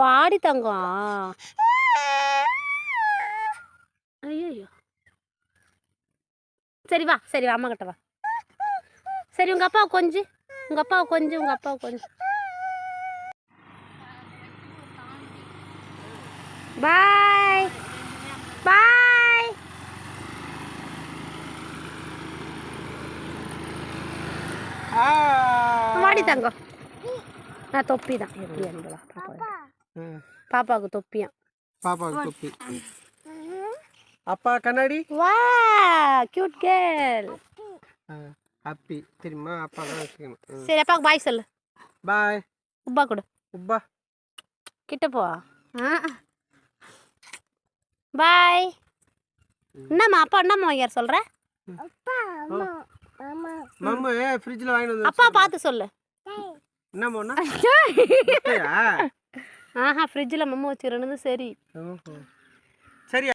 வாடி தங்கம். ஐயோ சரி வா சரி வா அம்மா கிட்ட வா. சரி உங்கள் அப்பாவை கொஞ்சு. உங்கள் அப்பாவை கொஞ்சு உங்கள் அப்பாவை கொஞ்சு. பாய். பாய். வாடி தங்கம். நான் தொப்பி தான் எப்படி பாப்பா பாப்பாவுக்கு தொப்பியான் பாப்பாவுக்கு தொப்பி. அப்பா கண்ணாடி? வா கியூட் கேர்ள் ஹாப்பி தெரியுமா அப்பா. தான் வச்சுக்கணும். சரி அப்பாவுக்கு பாய் சொல்லு. பாய் உப்பா கொடு. உப்பா. கிட்ட போ. பாய் என்னம்மா அப்பா என்னம்மா யார் சொல்ற? மம்மு ஃப்ரிட்ஜில் வாங்கிட்டு வந்து அப்பா பார்த்து சொல்லு. என்ன பண்ணா முட்டையா? ஆஹா ஃப்ரிட்ஜில் மம்மு வச்சுக்கிறனது சரி சரி